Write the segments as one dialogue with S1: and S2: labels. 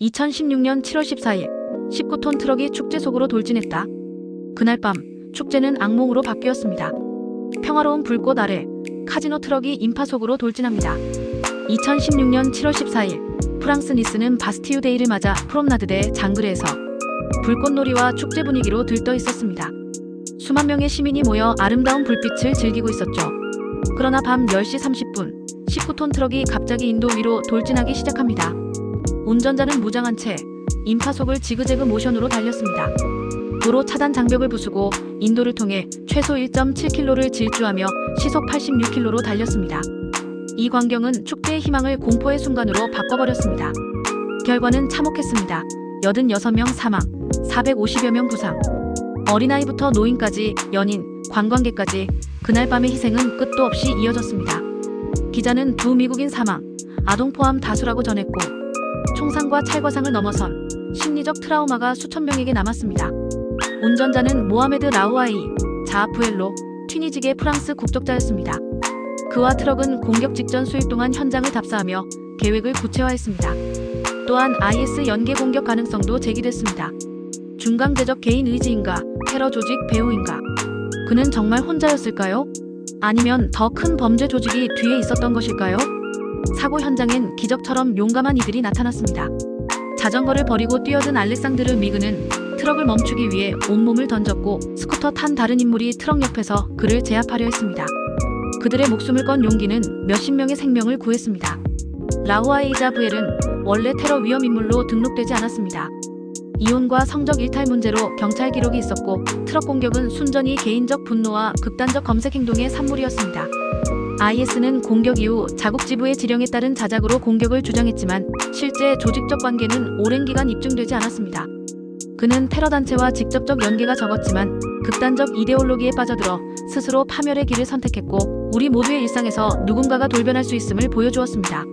S1: 2016년 7월 14일 19톤 트럭이 축제 속으로 돌진했다. 그날 밤 축제는 악몽으로 바뀌었습니다. 평화로운 불꽃 아래 카지노 트럭이 인파 속으로 돌진합니다. 2016년 7월 14일 프랑스 니스는 바스티유 데이를 맞아 프롬나드대 장그레에서 불꽃놀이와 축제 분위기로 들떠 있었습니다. 수만 명의 시민이 모여 아름다운 불빛을 즐기고 있었죠. 그러나 밤 10시 30분 19톤 트럭이 갑자기 인도 위로 돌진하기 시작합니다. 운전자는 무장한 채 인파 속을 지그재그 모션으로 달렸습니다. 도로 차단 장벽을 부수고 인도를 통해 최소 1.7km를 질주하며 시속 86km로 달렸습니다. 이 광경은 축제의 희망을 공포의 순간으로 바꿔버렸습니다. 결과는 참혹했습니다. 86명 사망, 450여 명 부상. 어린아이부터 노인까지, 연인, 관광객까지 그날 밤의 희생은 끝도 없이 이어졌습니다. 기자는 두 미국인 사망, 아동 포함 다수라고 전했고 총상과 찰과상을 넘어선 심리적 트라우마가 수천 명에게 남았습니다. 운전자는 모하메드 라우아이, 자아프엘로, 튀니지계 프랑스 국적자였습니다. 그와 트럭은 공격 직전 수일 동안 현장을 답사하며 계획을 구체화했습니다. 또한 IS 연계 공격 가능성도 제기됐습니다. 중강제적 개인 의지인가, 테러 조직 배후인가? 그는 정말 혼자였을까요? 아니면 더 큰 범죄 조직이 뒤에 있었던 것일까요? 사고 현장엔 기적처럼 용감한 이들이 나타났습니다. 자전거를 버리고 뛰어든 알렉산드르 미그는 트럭을 멈추기 위해 온몸을 던졌고 스쿠터 탄 다른 인물이 트럭 옆에서 그를 제압하려 했습니다. 그들의 목숨을 건 용기는 몇십 명의 생명을 구했습니다. 라우아이자 부엘은 원래 테러 위험 인물로 등록되지 않았습니다. 이혼과 성적 일탈 문제로 경찰 기록이 있었고 트럭 공격은 순전히 개인적 분노와 극단적 검색 행동의 산물이었습니다. IS는 공격 이후 자국 지부의 지령에 따른 자작으로 공격을 주장했지만 실제 조직적 관계는 오랜 기간 입증되지 않았습니다. 그는 테러 단체와 직접적 연계가 적었지만 극단적 이데올로기에 빠져들어 스스로 파멸의 길을 선택했고 우리 모두의 일상에서 누군가가 돌변할 수 있음을 보여주었습니다.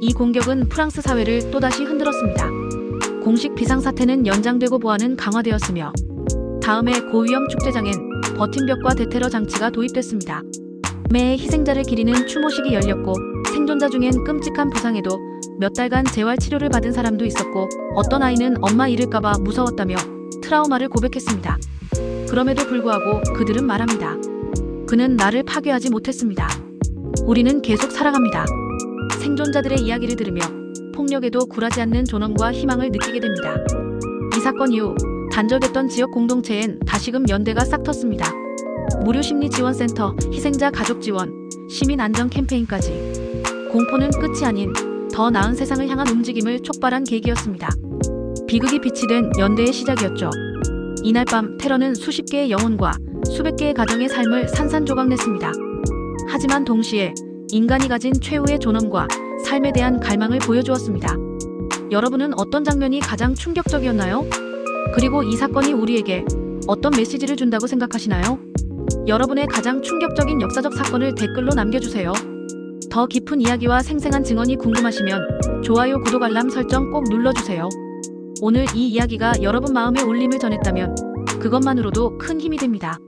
S1: 이 공격은 프랑스 사회를 또다시 흔들었습니다. 공식 비상사태는 연장되고 보안은 강화되었으며 다음해 고위험 축제장엔 버팀벽과 대테러 장치가 도입됐습니다. 매해 희생자를 기리는 추모식이 열렸고 생존자 중엔 끔찍한 부상에도 몇 달간 재활 치료를 받은 사람도 있었고 어떤 아이는 엄마 잃을까봐 무서웠다며 트라우마를 고백했습니다. 그럼에도 불구하고 그들은 말합니다. 그는 나를 파괴하지 못했습니다. 우리는 계속 살아갑니다. 생존자들의 이야기를 들으며 폭력에도 굴하지 않는 존엄과 희망을 느끼게 됩니다. 이 사건 이후 단절됐던 지역 공동체엔 다시금 연대가 싹 텄습니다. 무료 심리 지원센터, 희생자 가족 지원, 시민 안전 캠페인까지 공포는 끝이 아닌 더 나은 세상을 향한 움직임을 촉발한 계기였습니다. 비극이 빛이 된 연대의 시작이었죠. 이날 밤 테러는 수십 개의 영혼과 수백 개의 가정의 삶을 산산조각냈습니다. 하지만 동시에 인간이 가진 최후의 존엄과 삶에 대한 갈망을 보여주었습니다. 여러분은 어떤 장면이 가장 충격적이었나요? 그리고 이 사건이 우리에게 어떤 메시지를 준다고 생각하시나요? 여러분의 가장 충격적인 역사적 사건을 댓글로 남겨주세요. 더 깊은 이야기와 생생한 증언이 궁금하시면 좋아요, 구독, 알람 설정 꼭 눌러주세요. 오늘 이 이야기가 여러분 마음에 울림을 전했다면 그것만으로도 큰 힘이 됩니다.